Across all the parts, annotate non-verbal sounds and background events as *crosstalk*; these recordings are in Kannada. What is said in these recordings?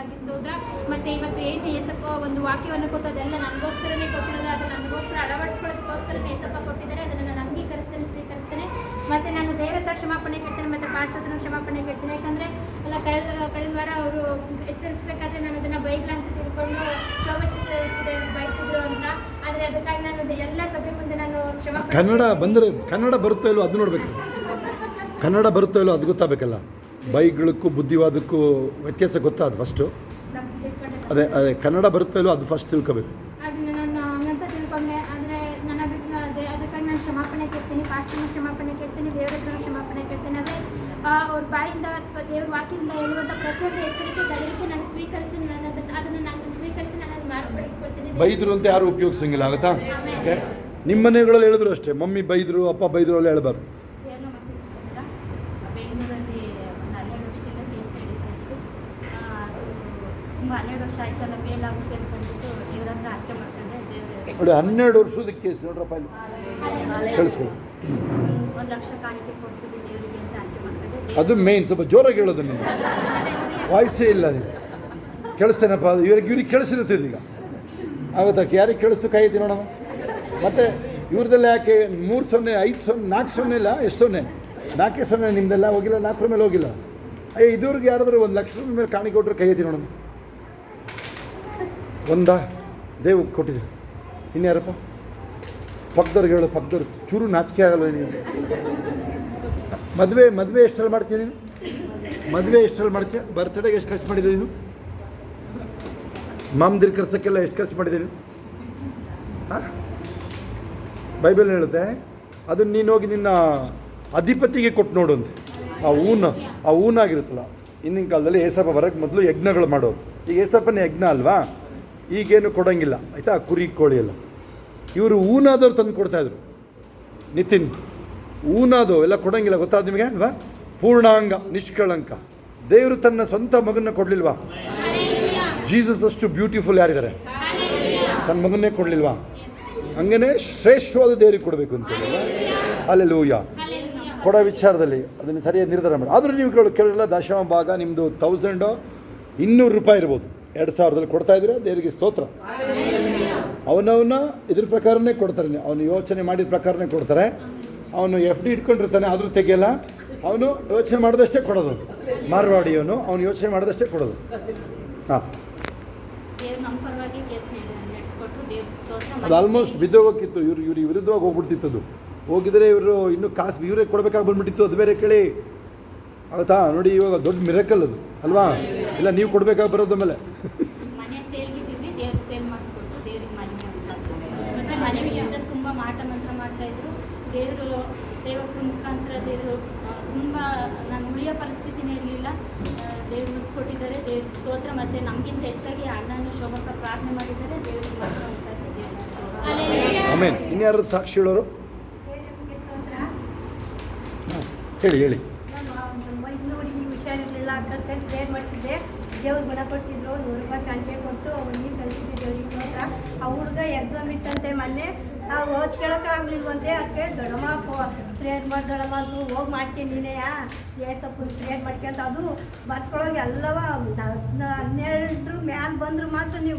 ನಿನಗಾಗಿ ಸ್ತೋತ್ರ. ಮತ್ತೆ ಇವತ್ತು ಏನು ಎಸಪ್ಪ ಒಂದು ವಾಕ್ಯವನ್ನು ಕೊಟ್ಟು ಅದೆಲ್ಲ ನನಗೋಸ್ಕರನೇ ಕೊಟ್ಟಿರೋದು. ಅದು ನನಗೋಸ್ಕರ ಅಳವಡಿಸ್ಕೊಳ್ಳೋದಕ್ಕೋಸ್ಕರನೇ ಏಸಪ್ಪ ಕೊಟ್ಟಿದ್ದಾರೆ. ಅದನ್ನು ನಾನು ಅಂಗೀಕರಿಸ್ತೇನೆ ಸ್ವೀಕರಿಸ್ತೇನೆ. ಮತ್ತೆ ನಾನು ದೇವರ ಹತ್ರ ಕ್ಷಮಾಪಣೆ ಕೇಳ್ತೇನೆ ಮತ್ತೆ ಪಾಶ್ಚಾತ್ಯ ಹತ್ರ ಕ್ಷಮಾಪಣೆ ಕೇಳ್ತೇನೆ. ಯಾಕಂದ್ರೆ ಎಲ್ಲ ಕಳೆದ ಕಳೆದ ವಾರ ಅವರು ಎಚ್ಚರಿಸಬೇಕಾದ್ರೆ ನಾನು ಅದನ್ನು ಬೈಕ್ಲ ಅಂತ ತಿಳ್ಕೊಂಡು ಬೈತಿದ್ರು ಅಂತ. ಆದರೆ ಅದಕ್ಕಾಗಿ ನಾನು ಎಲ್ಲ ಸಭೆ ಮುಂದೆ ನಾನು ಕ್ಷಮಾ ಕನ್ನಡ ಬಂದರೆ ಕನ್ನಡ ಬರುತ್ತೋ ಇಲ್ಲೋ ಅದು ನೋಡಬೇಕು. ಕನ್ನಡ ಬರುತ್ತೋ ಇಲ್ಲೋ ಅದು ಗೊತ್ತಾಗಬೇಕಲ್ಲ ಬೈಗಳಕ್ಕೂ ಬುದ್ಧಿವಾದಕ್ಕೂ ವ್ಯತ್ಯಾಸ ಗೊತ್ತಾದ ಫಸ್ಟು ತಪ್ಪು ತಿಳ್ಕೊಂಡೆ ಅದೇ ಅದೇ ಕನ್ನಡ ಬರುತ್ತೋ ಇಲ್ಲೋ ಅದು ಫಸ್ಟ್ ತಿಳ್ಕೋಬೇಕು. ಅದನ್ನ ನಾನು ಹಂಗಂತ ತಿಳ್ಕೊಂಡೆ. ಆದರೆ ನಾನು ಅದಕ್ಕೆ ಅದೇ ಅದಕ್ಕಾಗಿ ನಾನು ಕ್ಷಮಾಪಣೆ ಕೇಳ್ತೀನಿ. ಪಾಸ್ಟರ್ನ ಕ್ಷಮಾಪಣೆ ಕೇಳ್ತೀನಿ. ದೇವರ ಹತ್ರ ಕ್ಷಮಾಪಣೆ ಕೇಳ್ತೀನಿ. ಅದೇ ಅವ್ರ ಬಾಯಿಂದ ಅಥವಾ ದೇವ್ರ ವಾಕ್ಯದಿಂದ ಹೇಳುವಂಥ ಪ್ರತಿಯೊಂದು ಎಚ್ಚರಿಕೆ ಗದರಿಕೆ ನಾನು ಸ್ವೀಕರಿಸ್ತೀನಿ. ನಾನು ಅದನ್ನು ಅದನ್ನು ನಾನು ಸ್ವೀಕರಿಸಿ ನಾನು ಅದನ್ನು ಮಾರ್ಪಡಿಸ್ಕೊಳ್ತೀನಿ. ಬೈದರು ಅಂತ ಯಾರು ಉಪಯೋಗಿಸಂಗಿಲ್ಲ ಆಗುತ್ತಾ? ಓಕೆ ನಿಮ್ಮ ಮನೆಗಳಲ್ಲಿ ಹೇಳಿದ್ರು ಅಷ್ಟೇ. ಮಮ್ಮಿ ಬೈದರು ಅಪ್ಪ ಬೈದ್ರು ಅಲ್ಲಿ ಹೇಳ್ಬಾರ್ದು ಏನು ಮತ್ತಿಸ್ಕೊಂಡ್ರ ಬೆಂಗಳೂರಲ್ಲಿ ಒಂದು ಹನ್ನೆರಡು ವರ್ಷದಿಂದ ಕೇಸ್ ನಡೀತಾ ಇತ್ತು ಆ, ಅದು ತುಂಬ ಹನ್ನೆರಡು ವರ್ಷ ದೇವ್ರ ಹತ್ರ ಮಾಡ್ಕೊಂಡೆ ದೇವ್ರ ನೋಡಿ ಹನ್ನೆರಡು ವರ್ಷದ ಕೇಸ್ ನೋಡ್ರಪ್ಪ ಇಲ್ಲಿ. ಕಳಿಸ್ಕೊಳ್ಳಿ. ಒಂದು ಲಕ್ಷ ಕಾಣಿಕೆ ಕೊಡ್ತೀವಿ ದೇವರಿಗೆ ಅಂತ ಆಯ್ಕೆ ಮಾಡ್ಕೊಂಡೆ ಅದು ಮೇನ್ ಸ್ವಲ್ಪ ಜೋರಾಗಿ ಹೇಳೋದು ನೀವು. ವಾಯ್ಸೇ ಇಲ್ಲ ನೀವು ಕೇಳಿಸ್ತೇನಪ್ಪ ಅದು ಇವ್ರಿಗೆ ಇವ್ರಿಗೆ ಕೇಳಿಸಿರುತ್ತೆ ಈಗ ಆಗುತ್ತಾ? ಯಾರಿಗೆ ಕೇಳಿಸ್ತು ಕೈ ಎತ್ತಿ ನೋಡಮ್ಮ? ಮತ್ತೆ ಇವ್ರದ್ದೆಲ್ಲ ಯಾಕೆ ಮೂರು ಸೊನ್ನೆ ಐದು ಸೊನ್ನೆ ನಾಲ್ಕು ಸೊನ್ನೆ ಇಲ್ಲ? ಎಷ್ಟು ಸೊನ್ನೆ? ನಾಲ್ಕೇ ಸೊನ್ನೆ ನಿಮ್ದೆಲ್ಲ? ಹೋಗಿಲ್ಲ? ನಾಲ್ಕರ ಮೇಲೆ ಹೋಗಿಲ್ಲ? ಅಯ್ಯ ಇದುವ್ರಿಗೆ ಯಾರಾದರೂ ಒಂದು ಲಕ್ಷ ರೂಪಾಯಿ ಮೇಲೆ ಕಾಣಿಕೊಟ್ರೆ ಕೊಟ್ಟರೆ ಕೈ ಐತಿ ನೋಡಮ್ಮ. ಒಂದಾ? ದೇವ್ ಕೊಟ್ಟಿದ್ರು ಇನ್ಯಾರಪ್ಪ ಪಕ್ಕದವ್ರಿಗೆ ಹೇಳು ಪಕ್ಕದವ್ರು ಚೂರು ನಾಚಿಕೆ ಆಗಲ್ಲ ನೀನು ಮದುವೆ ಮದುವೆ ಎಷ್ಟರಲ್ಲಿ ಮಾಡ್ತೀಯ ನೀನು? ಮದುವೆ ಎಷ್ಟರಲ್ಲಿ ಮಾಡ್ತೀಯ? ಬರ್ತ್ಡೇಗೆ ಎಷ್ಟು ಖರ್ಚು ಮಾಡಿದೆ ನೀನು? ಮಾಮದಿರ್ ಕರ್ಸೋಕ್ಕೆಲ್ಲ ಎಷ್ಟು ಖರ್ಚು ಮಾಡಿದೆ ನೀನು? ಹಾಂ? ಬೈಬಲ್ ಹೇಳುತ್ತೆ ಅದನ್ನು ನೀನು ಹೋಗಿ ನಿನ್ನ ಅಧಿಪತಿಗೆ ಕೊಟ್ಟು ನೋಡು ಅಂತ. ಆ ಊನ, ಆ ಊನಾಗಿರುತ್ತಲ್ಲ. ಹಿಂದಿನ ಕಾಲದಲ್ಲಿ ಏಸಪ್ಪ ಬರೋಕ್ಕೆ ಮೊದಲು ಯಜ್ಞಗಳು ಮಾಡೋದು ಈಗ ಏಸಪ್ಪನೇ ಯಜ್ಞ ಅಲ್ವಾ? ಈಗೇನು ಕೊಡೋಂಗಿಲ್ಲ. ಆಯಿತಾ? ಕುರಿ, ಕೋಳಿ ಎಲ್ಲ. ಇವರು ಊನಾದವ್ರು ತಂದು ಕೊಡ್ತಾಯಿದ್ರು ನಿತಿನ್, ಊನಾದು ಎಲ್ಲ ಕೊಡೋಂಗಿಲ್ಲ, ಗೊತ್ತಾದ ನಿಮಗೆ? ಅಲ್ವಾ? ಪೂರ್ಣಾಂಗ, ನಿಷ್ಕಳಂಕ. ದೇವರು ತನ್ನ ಸ್ವಂತ ಮಗನ್ನ ಕೊಡಲಿಲ್ವಾ? ಜೀಸಸ್ ಅಷ್ಟು ಬ್ಯೂಟಿಫುಲ್ ಯಾರಿದ್ದಾರೆ? ತನ್ನ ಮಗನ್ನೇ ಕೊಡಲಿಲ್ವಾ? ಹಂಗೇ ಶ್ರೇಷ್ಠವಾದ ದೇವರಿಗೆ ಕೊಡಬೇಕು ಅಂತ ಅಲ್ಲೆಲ್ಲ ಲೂಯ ಕೊಡೋ ವಿಚಾರದಲ್ಲಿ ಅದನ್ನು ಸರಿಯಾಗಿ ನಿರ್ಧಾರ ಮಾಡಿ. ಆದರೂ ನೀವು ಕೇಳಿ ಕೆಲವೆಲ್ಲ ದಶಮ ಭಾಗ ನಿಮ್ಮದು ತೌಸಂಡು ಇನ್ನೂರು ರೂಪಾಯಿ ಇರ್ಬೋದು. ಎರಡು ಸಾವಿರದಲ್ಲಿ ಕೊಡ್ತಾ ಇದ್ರೆ ದೇವರಿಗೆ ಸ್ತೋತ್ರ. ಅವನವನ್ನ ಇದ್ರ ಪ್ರಕಾರನೇ ಕೊಡ್ತಾರೆ. ಅವನು ಯೋಚನೆ ಮಾಡಿದ ಪ್ರಕಾರನೇ ಕೊಡ್ತಾರೆ. ಅವನು ಎಫ್ ಡಿ ಇಟ್ಕೊಂಡಿರ್ತಾನೆ, ಆದರೂ ತೆಗಿಯಲ್ಲ. ಅವನು ಯೋಚನೆ ಮಾಡಿದಷ್ಟೇ ಕೊಡೋದು. ಮಾರ್ವಾಡಿ ಅವನು ಯೋಚನೆ ಮಾಡಿದಷ್ಟೇ ಕೊಡೋದು. ಹಾಂ. ಅದು ಆಲ್ಮೋಸ್ಟ್ ಬಿದ್ದೋಗೋಕ್ಕಿತ್ತು. ಇವ್ರು ಇವ್ರಿಗೆ ವಿರುದ್ಧವಾಗಿ ಹೋಗ್ಬಿಡ್ತಿತ್ತು ಅದು ಹೋಗಿದ್ರೆ ಇವರು ಇನ್ನೂ ಕಾಸು ಇವರೇ ಕೊಡಬೇಕಾಗಿ ಬಂದ್ಬಿಟ್ಟಿತ್ತು. ಅದು ಬೇರೆ ಕೇಳಿ. ಆಗುತ್ತಾ? ನೋಡಿ, ಇವಾಗ ದೊಡ್ಡ ಮಿರಕಲ್ ಅದು. ಅಲ್ವಾ? ಇಲ್ಲ ನೀವು ಕೊಡಬೇಕಾಗಿ ಬರೋದ ಮೇಲೆ ಮನೆ ಸೇಲ್ಗಿದ್ದೀವಿ ದೇವ್ರ ಸೇಲ್ ಮಾಡಿಸ್ಕೊಟ್ಟು ದೇವ್ರಿಗೆ ಮನೆ ಅಂತ ಮತ್ತೆ ಮನೆ ವಿಷಯದಲ್ಲಿ ತುಂಬ ಮಾಟ ಮಂತ್ರ ಮಾಡ್ತಾ ಇದ್ರು. ದೇವರು ಸೇವಕರ ಮುಖಾಂತರ ದೇವರು ತುಂಬ ನಾನು ಉಳಿಯೋ ಪರಿಸ್ಥಿತಿನೇ ಇರಲಿಲ್ಲ. ದೇವ್ರು ಉಳಿಸ್ಕೊಟ್ಟಿದ್ದಾರೆ. ದೇವ್ರ ಸ್ತೋತ್ರ ಮತ್ತೆ ನಮಗಿಂತ ಹೆಚ್ಚಾಗಿ ಅಣ್ಣನ ಶೋಭಕ ಪ್ರಾರ್ಥನೆ ಮಾಡಿದ್ದಾರೆ. ದೇವ್ರಿಗೆ ಮಾತ್ರ ಉಂಟಾಗಿ ದೇವ್ರಿಗೆ ಸ್ತೋತ್ರ. ಆಮೇಲೆ ಇನ್ಯಾರು ಸಾಕ್ಷಿ ಹೇಳೋರು? ಹೇಳಿ ಹೇಳಿ. ಹುಷಾರಿರಲಿಲ್ಲ ಅಕ್ಕ ಕೈ ಪ್ರೇರ್ ಮಾಡಿಸಿದ್ದೆ ದೇವ್ರು ಗುಣಪಡಿಸಿದ್ರು, ನೂರು ರೂಪಾಯಿ ಕಾಣಿಕೆ ಕೊಟ್ಟು ಅವ್ನಿಗೆ ಕಳಿಸಿದ್ದೆ ದೇವ್ರಿಗೆ ಆ ಹುಡುಗ ಎಕ್ಸಾಮ್ ಇತ್ತಂತೆ ಮೊನ್ನೆ. ಆ ಓದ್ ಕೇಳೋಕ್ಕಾಗ್ಲಿಲ್ವಂತೆ ಅದಕ್ಕೆ ದೊಡ್ಡಮ್ಮ ಪ್ರೇಯರ್ ಮಾಡಿ ದೊಡ್ಡಮ್ಮ ಅದು ಹೋಗಿ ಮಾಡ್ತೀನಿ ಏ ಏಸಪ್ಪನ ಪ್ರೇರ್ ಮಾಡ್ಕೊಂತ ಅದು ಬರ್ಕೊಳಗೆ ಎಲ್ಲವ ಹನ್ನೆರಡರ ಮ್ಯಾಲೆ ಬಂದ್ರು ಮಾತ್ರ ನೀವು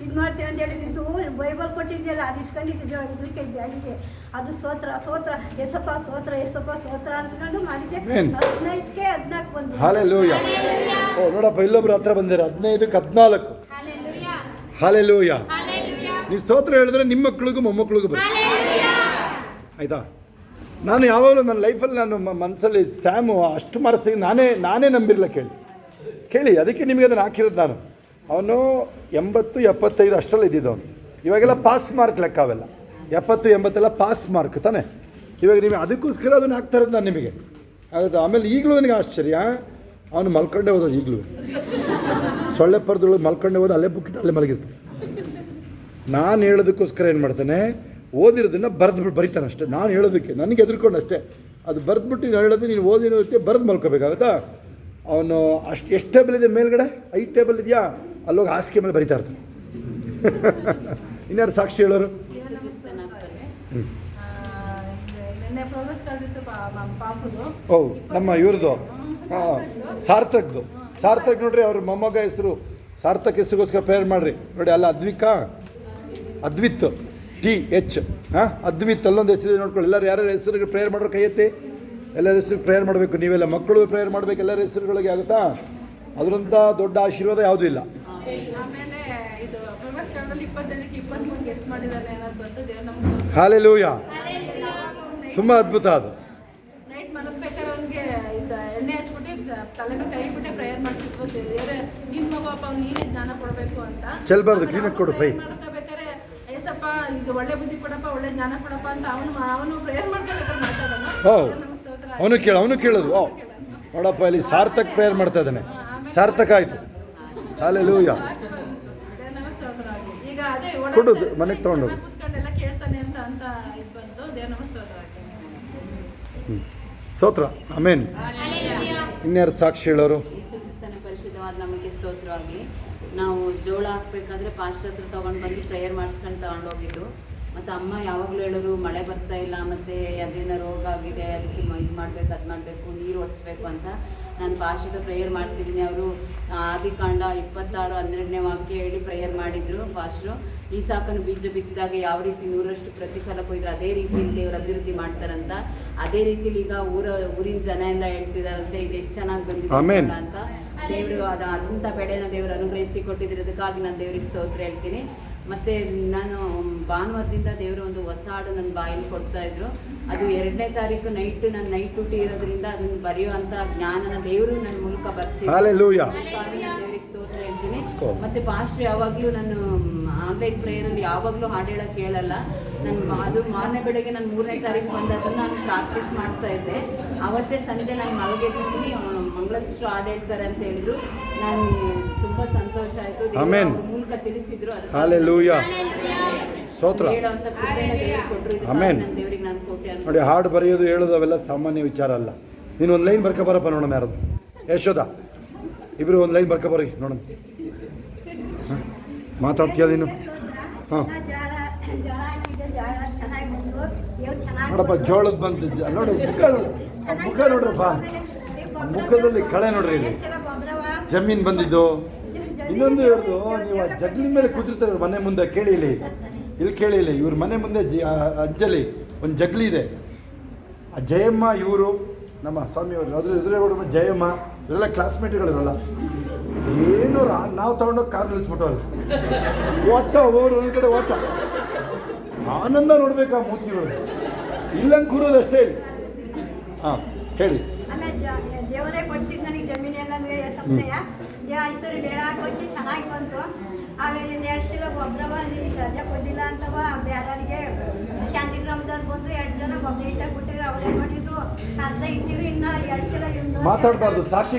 ಇದು ಮಾಡ್ತೀವಿ ಅಂತ ಹೇಳಿದ್ದು ಇದು ಬೈಬಲ್ ಕೊಟ್ಟಿದ್ಯಲ್ಲ ಅದು ಇಟ್ಕೊಂಡಿದ್ದೆ ಇದಕ್ಕೆ ಜಾಗಿಗೆ ಅದು ಸೋತ್ರ ಸೋತ್ರ ಎಸಪ್ಪ ಸೋತ್ರ ಎಸಪ್ಪ ಸೋತ್ರ ಅಂದ್ಕೊಂಡು ಮಾಡಿದ್ದೆ? ಹದಿನೈದಕ್ಕೆ ಹದಿನಾಲ್ಕು ಬಂದು ಹಾಲೆ ಲೂಯ ಓ ನೋಡಪ್ಪ ಇಲ್ಲೊಬ್ರು ಹತ್ರ ಬಂದಿರ ಹದಿನೈದಕ್ಕೆ ಹದಿನಾಲ್ಕು. ಹಾಲೆ ಲೂಯ ನೀವು ಸ್ತೋತ್ರ ಹೇಳಿದ್ರೆ ನಿಮ್ಮ ಮಕ್ಕಳಿಗೂ ಮೊಮ್ಮಕ್ಕಳಿಗೂ ಬರುತ್ತೆ. ಆಯಿತಾ? ನಾನು ಯಾವಾಗಲೂ ನನ್ನ ಲೈಫಲ್ಲಿ ನಾನು ಮನಸ್ಸಲ್ಲಿ ಸ್ಯಾಮು ಅಷ್ಟು ಮಾರ್ಕ್ಸ್ ನಾನೇ ನಾನೇ ನಂಬಿರಲ್ಲ ಕೇಳಿ. ಕೇಳಿ, ಅದಕ್ಕೆ ನಿಮಗೆ ಅದನ್ನು ಹಾಕಿರೋದು ನಾನು. ಅವನು ಎಂಬತ್ತು, ಎಪ್ಪತ್ತೈದು ಅಷ್ಟರಲ್ಲಿ ಇದ್ದಿದ್ದು ಅವನು. ಇವಾಗೆಲ್ಲ ಪಾಸ್ ಮಾರ್ಕ್ ಲೆಕ್ಕ ಅವೆಲ್ಲ. ಎಪ್ಪತ್ತು, ಎಂಬತ್ತೆಲ್ಲ ಪಾಸ್ ಮಾರ್ಕ್ ತಾನೆ? ಇವಾಗ ನಿಮಗೆ ಅದಕ್ಕೋಸ್ಕರ ಅದನ್ನು ಹಾಕ್ತಾ ಇರೋದು ನಾನು ನಿಮಗೆ. ಆಗುತ್ತೆ ಆಮೇಲೆ ಈಗಲೂ ನನಗೆ ಆಶ್ಚರ್ಯ, ಅವನು ಮಲ್ಕೊಂಡೇ ಹೋದೋದು ಈಗಲೂ. ಸೊಳ್ಳೆ ಪರ್ದೊಳಗೆ ಮಲ್ಕೊಂಡೇ ಹೋದ ಅಲ್ಲೇ ಬುಕ್ಕಿಟ್ಟು ಅಲ್ಲೇ ಮಲಗಿರ್ತಾನೆ. ನಾನು ಹೇಳೋದಕ್ಕೋಸ್ಕರ ಏನು ಮಾಡ್ತಾನೆ, ಓದಿರೋದನ್ನು ಬರೆದು ಬರಿತಾನೆ ಅಷ್ಟೇ. ನಾನು ಹೇಳೋದಕ್ಕೆ, ನನಗೆ ಎದುರ್ಕೊಂಡು ಅಷ್ಟೇ. ಅದು ಬರೆದ್ಬಿಟ್ಟು ಹೇಳೋದು ನೀನು ಓದಿರೋದಕ್ಕೆ ಬರೆದು ಮಲ್ಕೋಬೇಕಾಗುತ್ತಾ ಅವನು ಅಷ್ಟು ಎಷ್ಟು ಟೇಬಲ್ ಇದೆ ಮೇಲ್ಗಡೆ? ಐದು ಟೇಬಲ್ ಇದೆಯಾ? ಅಲ್ಲೋಗಿ ಹಾಸಿಗೆ ಮೇಲೆ ಬರಿತಾ ಇರ್ತಾನೆ. *laughs* ಇನ್ಯಾರು ಸಾಕ್ಷಿ ಹೇಳೋರು? ಓ, ನಮ್ಮ ಇವ್ರದ್ದು? ಹಾಂ, ಸಾರ್ಥಕ್ದು. ಸಾರ್ಥಕ್ ನೋಡ್ರಿ, ಅವ್ರ ಮೊಮ್ಮಗ ಹೆಸರು. ಸಾರ್ಥಕ್ ಹೆಸರಿಗೋಸ್ಕರ ಪ್ರೇಯರ್ ಮಾಡ್ರಿ. ನೋಡಿ, ಅಲ್ಲ, ಅದ್ವಿಕಾ? Advith T H. ಹಾಂ ಅದ್ವಿತ್ ಅಲ್ಲೊಂದು ಹೆಸರು ನೋಡ್ಕೊಳ್ಳಿ. ಎಲ್ಲರೂ ಯಾರ್ಯಾರ ಹೆಸರಿಗೆ ಪ್ರೇಯರ್ ಮಾಡೋರು ಕೈ ಎತ್ತಿ ಎಲ್ಲರ ಹೆಸರು ಪ್ರೇಯರ್ ಮಾಡಬೇಕು. ನೀವೆಲ್ಲ ಮಕ್ಕಳು ಪ್ರೇಯರ್ ಮಾಡಬೇಕು. ಎಲ್ಲರ ಹೆಸರುಗಳಿಗೆ ಆಗುತ್ತಾ? ಅದರಂಥ ದೊಡ್ಡ ಆಶೀರ್ವಾದ ಯಾವುದೂ ಇಲ್ಲ. ಆಮೇಲೆ ಇದು ಪ್ರವಾಸಗಳಲ್ಲಿ ಇಪ್ಪತ್ತೈದಕ್ಕೆ ಇಪ್ಪತ್ತ್ಮೂರು ಗೆಸ್ಟ್ ಮಾಡಿದಾರೆ ಏನಾದ್ರು ಬಂತು ದೇವ್ರು ನಮ್ಗೆ ಹಾಲೆ ಲೂಯ ತುಂಬ ಅದ್ಭುತ ಅದು. ಚೆಲ್ಬಾರ್ದು, ಕ್ಲೀನಿಕ್ ಕೊಡು, ಫೈ. ಇದು ಒಳ್ಳೆ ಬುದ್ಧಿ ಕೊಡಪ್ಪ ಒಳ್ಳೆ ಜ್ಞಾನ ಕೊಡಪ್ಪ ಅಂತ ಅವನು ಅವನು ಪ್ರೇಯರ್ ಮಾಡ್ಕೋಬೇಕಾದ್ರೆ ಅವನು ಕೇಳ ಅವನು ಕೇಳೋದು. ಓ ನೋಡಪ್ಪ ಇಲ್ಲಿ ಸಾರ್ಥಕ್ ಪ್ರೇಯರ್ ಮಾಡ್ತಾ ಇದ್ದಾನೆ. ಸಾರ್ಥಕ ಆಯ್ತು. ಅಲ್ಲೇ ಲೂಯ ಕೊಡು, ಮನೆಗೆ ತಗೊಂಡು ಸ್ತೋತ್ರ ಆಮೇನ್. ಇನ್ಯಾರು ಸಾಕ್ಷಿ ಹೇಳೋರು? ಯೇಸು ಕ್ರಿಸ್ತನ ಪರಿಶುದ್ಧವಾದ ನಮಗೆ ಸ್ತೋತ್ರವಾಗಲಿ. ನಾವು ಜೋಳ ಹಾಕ್ಬೇಕಾದ್ರೆ ಪಾಸ್ಟ್ ಹತ್ರ ತೊಗೊಂಡು ಬಂದು ಪ್ರೇಯರ್ ಮಾಡಿಸ್ಕೊಂಡು ತೊಗೊಂಡೋಗಿದ್ದು. ಮತ್ತು ಅಮ್ಮ ಯಾವಾಗಲೂ ಹೇಳೋರು ಮಳೆ ಬರ್ತಾ ಇಲ್ಲ ಮತ್ತು ಅದೇನೋ ರೋಗ ಆಗಿದೆ ಅದಕ್ಕೆ ಇದು ಮಾಡಬೇಕು ಅದು ಮಾಡಬೇಕು ನೀರು ಒಡಿಸ್ಬೇಕು ಅಂತ ನಾನು ಪಾಸ್ಟರ್ ಪ್ರೇಯರ್ ಮಾಡಿಸಿದ್ದೀನಿ ಅವರು ಆದಿಕಾಂಡ ಇಪ್ಪತ್ತಾರು ಹನ್ನೆರಡನೇ ವಾಕ್ಯ ಹೇಳಿ ಪ್ರೇಯರ್ ಮಾಡಿದ್ರು ಪಾಸ್ಟ್ರು ಈ ಸಾಕನ್ನು ಬೀಜ ಬಿತ್ತಿದಾಗ ಯಾವ ರೀತಿ ನೂರಷ್ಟು ಪ್ರತಿಫಲ ಕೊಯ್ದ್ರು ಅದೇ ರೀತಿಯಲ್ಲಿ ದೇವ್ರ ಅಭಿವೃದ್ಧಿ ಮಾಡ್ತಾರಂತ. ಅದೇ ರೀತಿಲಿ ಈಗ ಊರ ಊರಿನ ಜನ ಎಲ್ಲ ಹೇಳ್ತಿದಾರಂತೆ ಇದು ಎಷ್ಟು ಚೆನ್ನಾಗಿ ಬಂದಿದೆ. ಅಂತ. ದೇವರು ಅದ ಅಂಥ ಬೆಳೆನ ದೇವರು ಅನುಗ್ರಹಿಸಿ ಕೊಟ್ಟಿದ್ದಕ್ಕಾಗಿ ನಾನು ದೇವ್ರಿಗೆ ಸ್ತೋತ್ರ ಹೇಳ್ತೀನಿ. ಮತ್ತು ನಾನು ಭಾನುವಾರದಿಂದ ದೇವರು ಒಂದು ಹೊಸ ಹಾಡು ನನ್ನ ಬಾಯಲ್ಲಿ ಕೊಡ್ತಾ ಇದ್ರು. ಅದು ಎರಡನೇ ತಾರೀಕು ನೈಟ್ ನಾನು ನೈಟ್ ಡ್ಯೂಟಿ ಇರೋದ್ರಿಂದ ಅದನ್ನ ಬರೆಯುವಂಥ ಜ್ಞಾನನ ದೇವರು ನನ್ನ ಮೂಲಕ ಬರ್ಸಿ ದೇವರಿಗೆ ಸ್ತೋತ್ರ ಹೇಳ್ತೀನಿ. ಮತ್ತೆ ಪಾಸ್ಟ್ರು ಯಾವಾಗಲೂ ನಾನು ಆನ್ಲೈನ್ ಪ್ರೇಯರಲ್ಲಿ ಯಾವಾಗಲೂ ಹಾಡು ಹೇಳೋಕ್ಕೆ ಹೇಳಲ್ಲ ನಾನು ಅದು ಮಾರನೇ ಬೆಳಗ್ಗೆ ನಾನು ಮೂರನೇ ತಾರೀಕು ಬಂದ ಅದನ್ನು ನಾನು ಪ್ರಾಕ್ಟೀಸ್ ಮಾಡ್ತಾ ಇದ್ದೆ. ಅವತ್ತೇ ಸಂಜೆ ನಾನು ಮಲಗಿದ್ದೀನಿ ಮಂಗಳಷ್ಟು ಹಾಡು ಹೇಳ್ತಾರೆ ಅಂತ ಹೇಳಿದ್ರು. ನಾನು ತುಂಬ ಸಂತೋಷ ಆಯಿತು. ಮೂಲಕ ತಿಳಿಸಿದ್ರು. ಅದು ಹಾಲೆ ಲೂಯ ಸ್ತೋತ್ರ. ಆಮೇನ್ ಕೊಟ್ರು. ಇದಕ್ಕಾಗಿ ನಾನು ದೇವರಿಗೆ ನಾನು ಕೋಟೆ ನೋಡಿ ಹಾಡು ಬರೆಯೋದು ಹೇಳೋದು ಅವೆಲ್ಲ ಸಾಮಾನ್ಯ ವಿಚಾರ ಅಲ್ಲ. ನೀನು ಒಂದು ಲೈನ್ ಬರ್ಕೊ ಬರಪ್ಪ ನೋಡೋಣ ಯಾರದು? ಯಶೋದ ಇಬ್ಬರು ಒಂದು ಲೈನ್ ಬರ್ಕ ಬರ್ರಿ ನೋಡೋಣ. ಹಾಂ? ಮಾತಾಡ್ತೀಯ ನೀನು? ಹಾಂ ಜೋಳ ಜೋಳ ಹಾಕಿದ್ದೆ ಜೋಳ ಚೆನ್ನಾಗಿ ಬಂದು ದೇವ್ರು ಚೆನ್ನಾಗಿ ನೋಡಪ್ಪ, ಜೋಳದ ಬಂತು ನೋಡಿ, ಮುಖ ನೋಡಿ. ಮುಖ ನೋಡ್ರಪ್ಪ. ಮುಖದಲ್ಲಿ ಕಳೆ ನೋಡ್ರಿ ಇಲ್ಲಿ. ಜಮೀನ್ ಬಂದಿದ್ದು. ಇನ್ನೊಂದು ಇವ್ರದ್ದು ನೀವು ಆ ಜಗ್ಲಿ ಮೇಲೆ ಕೂತಿರ್ತಾರೆ ಮನೆ ಮುಂದೆ, ಕೇಳಿ ಇಲ್ಲಿ. ಇಲ್ಲಿ ಕೇಳಿ ಇಲ್ಲಿ, ಇವ್ರ ಮನೆ ಮುಂದೆ ಜಿ ಅಜ್ಜಲಿ, ಒಂದು ಜಗ್ಲಿ ಇದೆ. ಆ ಜಯಮ್ಮ ಇವರು, ನಮ್ಮ ಸ್ವಾಮಿಯವರು ಅದ್ರ ಎದುರುಗಡೆ ಜಯಮ್ಮ, ಇವರೆಲ್ಲ ಕ್ಲಾಸ್ಮೇಟ್ಗಳಿರಲ್ಲ ಏನು ನಾವು ತಗೊಂಡೋಗಿ ಕಾರ್ ನಿಲ್ಲಿಸ್ಬಿಟ್ಟು ಅಲ್ಲಿ ಓಟ ಓರ್ ಒಂದು ಕಡೆ ಓಟ. ಆನಂದ ನೋಡ್ಬೇಕು ಆ ಮೂರ್ತಿಗಳು ಇಲ್ಲಂಗೆ ಕೂರೋದು ಅಷ್ಟೇ ಇಲ್ಲಿ. ಹಾಂ ಹೇಳಿ. ದೇವರೇ ಕೊಡ್ಸಿದ್ ನನಗೆ ಜಮೀನೆಲ್ಲ ಬೇಡ ಚೆನ್ನಾಗಿ ಬಂತು. ಆಮೇಲೆ ನಿನಗೆ ರಜೆ ಕೊಟ್ಟಿಲ್ಲ ಅಂತವ ಬೇರೆಯವರಿಗೆ ಶಾಂತಿ ಗ್ರಾಮದವ್ರು ಬಂದು ಎರಡು ಜನ ಇಟ್ಟಾಗ ಕೊಟ್ಟಿದ್ರು ಅವ್ರೇನು ಮಾಡಿದ್ರು? ಅರ್ಧ ಇನ್ನು ಎರಡು ಕಿಲೋ ಮಾತಾಡ್ಬಾರ್ದು, ಸಾಕ್ಷಿ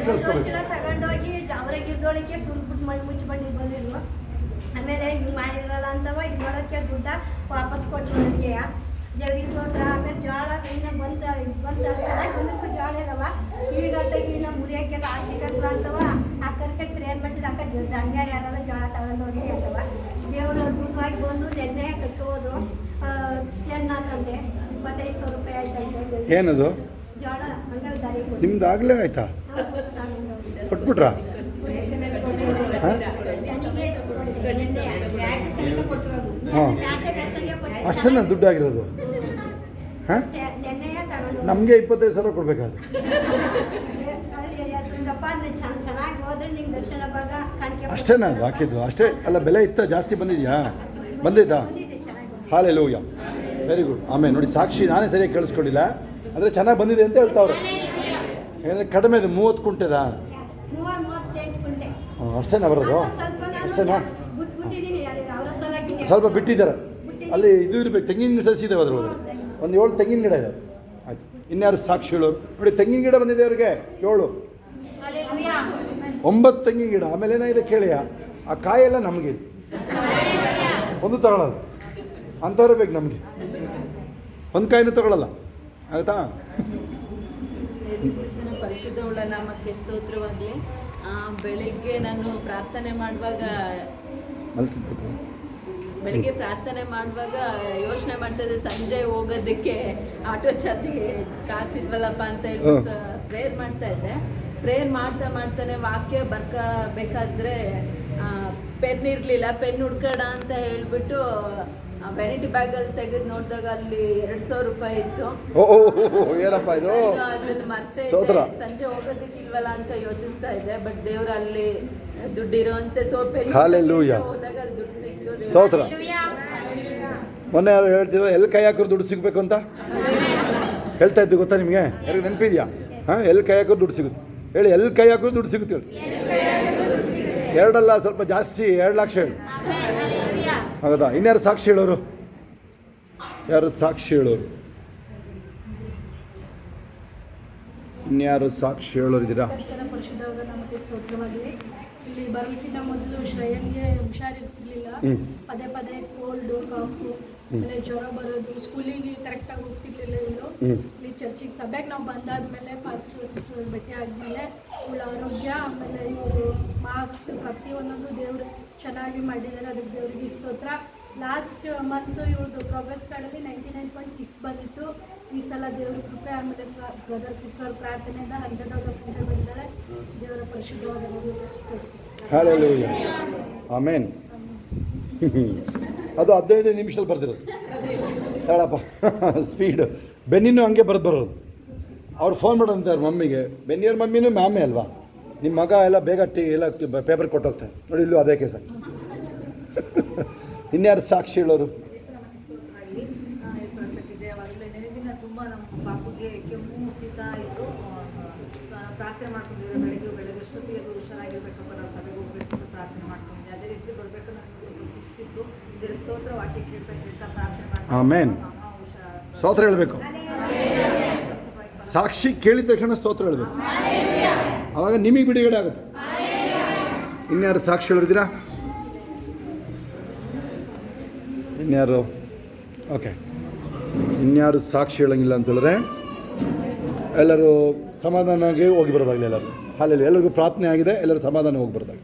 ತಗೊಂಡೋಗಿ ಅವ್ರಿಗೆ ಇದ್ದೊಳಗೆ ಸುಲ್ಬಿಟ್ಟು ಮೈ ಮುಚ್ಚಿ ಬಂದಿದ್ದು ಬಂದಿದ್ರು ಆಮೇಲೆ ಹಿಂಗೆ ಮಾಡಿದ್ರಲ್ಲ ಅಂತವ ಇದು ಮಾಡೋಕ್ಕೆ ದುಡ್ಡ ವಾಪಸ್ ಕೊಟ್ಟರು ನನಗೆ. ದೇವ್ರಿಗೆ ಸೋತ್ರ ಆಮೇಲೆ ಜೋಳ ಇನ್ನ ಬಂತ ಬಂತ ಜೋಳ ಇದಾವ ಈಗ ತೆಗಿ ಇನ್ನ ಮುರಿಯೋಕ್ಕೆಲ್ಲ ಹಾಕಿದ್ರು ಅಂತವ. ಆ ಕರ್ಕಟ್ ಪ್ರೇಯರ್ ಮಾಡಿಸಿದ ಅಕ್ಕ ಹಂಗಾರ ಯಾರಲ್ಲ ಜೋಳ ತಗೊಂಡೋಗಿ ಅಂತವ. ದೇವರು ಅದ್ಭುತವಾಗಿ ಬಂದು ಎಣ್ಣೆ ಕಟ್ಟುವುದು ಚೆನ್ನ ತಂದೆ ಇಪ್ಪತ್ತೈದು ಸಾವಿರ ರೂಪಾಯಿ ಆಯ್ತಂತೆ ಏನದು? ಜೋಳ ಹಂಗಾರೆ ದಾರಿ. ನಿಮ್ದು ಆಗಲೇ ಆಯ್ತಾ? ಕೊಟ್ಬಿಟ್ರಾ. ಹಾಂ? ಹಾಂ. ಅಷ್ಟನ್ನ ದುಡ್ಡಾಗಿರೋದು. ಹಾಂ? ನಮಗೆ ಇಪ್ಪತ್ತೈದು ಸಾವಿರ ಕೊಡಬೇಕಾದ್ರೆ. ಅಷ್ಟೇನಾ ಅದು ಹಾಕಿದ್ದು ಅಷ್ಟೇ? ಅಲ್ಲ ಬೆಲೆ ಇತ್ತ? ಜಾಸ್ತಿ ಬಂದಿದೆಯಾ? ಬಂದಿದ್ದಾ? ಹಾಲೆ ಲೋಯ ವೆರಿ ಗುಡ್ ಆಮೇಲೆ ನೋಡಿ ಸಾಕ್ಷಿ ನಾನೇ ಸರಿಯಾಗಿ ಕೇಳಿಸ್ಕೊಂಡಿಲ್ಲ. ಅಂದರೆ ಚೆನ್ನಾಗಿ ಬಂದಿದೆ ಅಂತ ಹೇಳ್ತಾವ್ರೆ. ಯಾಕಂದರೆ ಕಡಿಮೆ ಇದೆ ಮೂವತ್ತು ಕುಂಟೆದಾ? ಅಷ್ಟೇನಾ ಬರೋದು? ಅಷ್ಟೇನಾ ನಾನು ಬಿಟ್ಬಿಟ್ಟಿದ್ದೀನಿ ಅವರ ಸಲಕ್ಕೆ ಸ್ವಲ್ಪ ಬಿಟ್ಟಿದ್ದಾರೆ. ಅಲ್ಲಿ ಇದು ಇರಬೇಕು ತೆಂಗಿನ ಸಸಿ ಇದಾವೆ ಅದ್ರೊಳಗೆ ಒಂದು ಏಳು ತೆಂಗಿನ ಗಿಡ ಇದೆ. ಆಯ್ತು. ಇನ್ಯಾರು ಸಾಕ್ಷಿಗಳು ನೋಡಿ ತೆಂಗಿನ ಗಿಡ ಬಂದಿದೆ ಅವ್ರಿಗೆ. ಏಳು. ಒಂಬತ್ತು ತೆಂಗಿನ ಗಿಡ. ಆಮೇಲೆ ಏನಾಗಿದೆ ಕೇಳಿಯ? ಆ ಕಾಯೆಲ್ಲ ನಮಗೆ. ಒಂದು ತಗೊಳ್ಳೋದು ಅಂಥವ್ರು ಬೇಕು ನಮಗೆ. ಒಂದು ಕಾಯಿನೂ ತಗೊಳ್ಳಲ್ಲ ಆಯ್ತಾ? ಪರಿಶುದ್ಧವುಳ್ಳ ನಾಮಕ್ಕೆ ಸ್ತೋತ್ರವಾಗಲಿ. ಬೆಳಿಗ್ಗೆ ನಾನು ಪ್ರಾರ್ಥನೆ ಮಾಡುವಾಗ. ಬೆಳಿಗ್ಗೆ ಪ್ರಾರ್ಥನೆ ಮಾಡುವಾಗ ಯೋಚನೆ ಮಾಡ್ತಾ ಸಂಜೆ ಹೋಗೋದಕ್ಕೆ ಆಟೋ ಚಾರ್ಜಿಗೆ ಕಾಸಿದ್ವಲ್ಲಪ್ಪ ಅಂತ ಹೇಳ್ಬಿಟ್ಟು ಪ್ರೇಯರ್ ಮಾಡ್ತಾ ಇದ್ದೆ. ಪ್ರೇಯರ್ ಮಾಡ್ತಾ ಮಾಡ್ತಾನೆ ವಾಕ್ಯ ಬರ್ಕಬೇಕಾದ್ರೆ ಪೆನ್ ಇರಲಿಲ್ಲ ಪೆನ್ ಹುಡ್ಕೋಣ ಅಂತ ಹೇಳ್ಬಿಟ್ಟು ವೆರೈಟಿ ಬ್ಯಾಗಲ್ಲಿ ತೆಗೆದು ನೋಡಿದಾಗ ಅಲ್ಲಿ ಎರಡು ಸಾವಿರ ರೂಪಾಯಿ ಇತ್ತು. ಏನಪ್ಪ ಇದು? ನಾನು ಅದನ್ನ ಮತ್ತೆ ಸಂಜೆ ಹೋಗೋದಕ್ಕಿಲ್ವಲ್ಲ ಅಂತ ಯೋಚಿಸ್ತಾ ಇದ್ದೆ ಬಟ್ ದೇವ್ರು ಅಲ್ಲಿ ದುಡ್ಡಿರೋ ಅಂತ. ಹೋದಾಗ ಅಲ್ಲಿ ದುಡ್ಡು ಸ್ತೋತ್ರ ಮೊನ್ನೆ ಯಾರು ಹೇಳ್ತಿದ್ರು, ಎಲ್ಲಿ ಕೈ ಹಾಕಿದ್ರು ದುಡ್ಡು ಸಿಗಬೇಕು ಅಂತ? ಹೇಳ್ತಾ ಇದ್ದು ಗೊತ್ತಾ ನಿಮಗೆ? ಯಾರಿಗೆ ನೆನಪಿದ್ಯಾ? ಹಾಂ, ಎಲ್ಲಿ ಕೈ ಹಾಕಿದ್ರು ದುಡ್ಡು ಸಿಗುತ್ತೆ? ಹೇಳಿ, ಎಲ್ಲಿ ಕೈ ಹಾಕಿದ್ರು ದುಡ್ಡು ಸಿಗುತ್ತೆ ಹೇಳಿ. ಎರಡಲ್ಲ, ಸ್ವಲ್ಪ ಜಾಸ್ತಿ, ಎರಡು ಲಕ್ಷ ಹೇಳಿ. ಹೌದಾ ಇನ್ಯಾರು ಸಾಕ್ಷಿ ಹೇಳೋರು? ಯಾರು ಸಾಕ್ಷಿ ಹೇಳೋರು? ಇನ್ಯಾರು ಸಾಕ್ಷಿ ಹೇಳೋರು ಇದ್ದೀರಾ ಕರ್ತನ ಪರಿಶುದ್ಧವಾದ ನಮಗೆ ಸ್ತೋತ್ರವಾಗಲಿ. ಇಲ್ಲಿ ಬರಲಿಕ್ಕಿಂತ ಮೊದಲು ಶ್ರೇಯನ್ಗೆ ಹುಷಾರಿರ್ತಿರ್ಲಿಲ್ಲ ಹ್ಮ್. ಪದೇ ಪದೇ ಕೋಲ್ಡು ಕಾಫು ಆಮೇಲೆ ಜ್ವರ ಬರೋದು ಸ್ಕೂಲಿಗೆ ಕರೆಕ್ಟಾಗಿ ಹೋಗ್ತಿರ್ಲಿಲ್ಲ ಇವಳು ಹ್ಮ್. ಇಲ್ಲಿ ಚರ್ಚಿಗೆ ಸಭೆಗೆ ನಾವು ಬಂದಾದ್ಮೇಲೆ ಪಾಸ್ಟರ್ ಸಿಸ್ಟರ್ ಭೇಟಿ ಆದ್ಮೇಲೆ ಇವಳ ಆರೋಗ್ಯ ಆಮೇಲೆ ಇವರು ಮಾರ್ಕ್ಸ್ ಪ್ರತಿಯೊಂದೊಂದು ದೇವ್ರು ಚೆನ್ನಾಗಿ ಮಾಡಿದ್ದಾರೆ. ಅದಕ್ಕೆ ದೇವರಿಗೆ ಸ್ತೋತ್ರ. ಲಾಸ್ಟ್ ಮಂತ್ ಇವ್ರದ್ದು ಪ್ರೋಗ್ರೆಸ್ ಕಾರ್ಡಲ್ಲಿ ನೈಂಟಿ ನೈನ್ ಪಾಯಿಂಟ್ ಸಿಕ್ಸ್ ಬಂದಿತ್ತು. ಈ ಸಲ ದೇವ್ರ ಕೃಪೆ ಆಮೇಲೆ ಬ್ರದರ್ ಸಿಸ್ಟರ್ ಪ್ರಾರ್ಥನೆಯಿಂದ ಹಂಡ್ರೆಡ್ ಔಟ್ ಆಫ್ ಹಂಡ್ರೆಡ್ ಬಂದಿದ್ದಾರೆ. ದೇವರ ಪರಿಶುದ್ಧವಾದ ಆಮೇನ್ *laughs* ಅದು ಹದಿನೈದು ನಿಮಿಷದಲ್ಲಿ ಬರ್ತಿರೋದು. ಹೇಳಪ್ಪ. *laughs* ಸ್ಪೀಡ್ ಬೆನ್ನಿನೂ ಹಂಗೆ ಬರೆದು ಬರೋದು. ಅವ್ರು ಫೋನ್ ಮಾಡೋಂತಾರೆ ಮಮ್ಮಿಗೆ. ಬೆನ್ನಿಯವ್ರ ಮಮ್ಮಿನೂ ಮ್ಯಾಮೇ ಅಲ್ವಾ? ನಿಮ್ಮ ಮಗ ಎಲ್ಲ ಬೇಗ ಟಿ ಎಲ್ಲ ಪೇಪರ್ ಕೊಟ್ಟೋಗ್ತಾರೆ ನೋಡಿ ಇಲ್ಲೂ ಅದೇ ಕೇಸ. ಇನ್ಯಾರು ಸಾಕ್ಷಿ ಹೇಳೋರು? ವಿಜಯವಾಗಲಿ ನೆನೆದಿನ ತುಂಬ ನಮ್ಮ ಪಾಪುಗೆ ಕೆಮ್ಮು ಶೀತ ಇತ್ತು ಆ, ಪ್ರಾರ್ಥನೆ ಮಾಡ್ಕೊಂಡಿದ್ದೆ ಬೆಳಗ್ಗೆ ಬೆಳಗ್ಗೆ ಅಷ್ಟೊತ್ತಿಗೆ ಅದು ಹುಷಾರಾಗಿರ್ಬೇಕಪ್ಪ ನಾವು ಸಭೆಗೆ ಹೋಗ್ಬೇಕು ಅಂತ ಪ್ರಾರ್ಥನೆ ಮಾಡ್ಕೊಂಡಿದ್ದೆ ಅದೇ ರೀತಿ ಬರಬೇಕು ನನಗೆ ಸ್ವಲ್ಪ ಸುಸ್ತಿತ್ತು ಇದರ ಸ್ತೋತ್ರ ವಾಕ್ಯ ಆಮೇನ್. ಹೇಳಬೇಕು. ಸಾಕ್ಷಿ ಕೇಳಿದ ತಕ್ಷಣ ಸ್ತೋತ್ರ ಹೇಳಬೇಕು. ಅವಾಗ ನಿಮಗೆ ಬಿಡುಗಡೆ ಆಗುತ್ತೆ. ಇನ್ಯಾರು ಸಾಕ್ಷಿ ಹೇಳಿದ್ದೀರಾ? ಇನ್ಯಾರು? ಓಕೆ ಇನ್ಯಾರು ಸಾಕ್ಷಿ ಹೇಳಂಗಿಲ್ಲ ಅಂತ ಹೇಳಿದ್ರೆ, ಎಲ್ಲರೂ ಸಮಾಧಾನವಾಗಿ ಹೋಗಿ ಬರೋದಾಗಲಿ ಎಲ್ಲರೂ. ಹಾಲಲ್ಲಿ ಎಲ್ಲರಿಗೂ ಪ್ರಾರ್ಥನೆ ಆಗಿದೆ, ಎಲ್ಲರೂ ಸಮಾಧಾನ ಹೋಗಿ ಬರೋದಾಗಲಿ.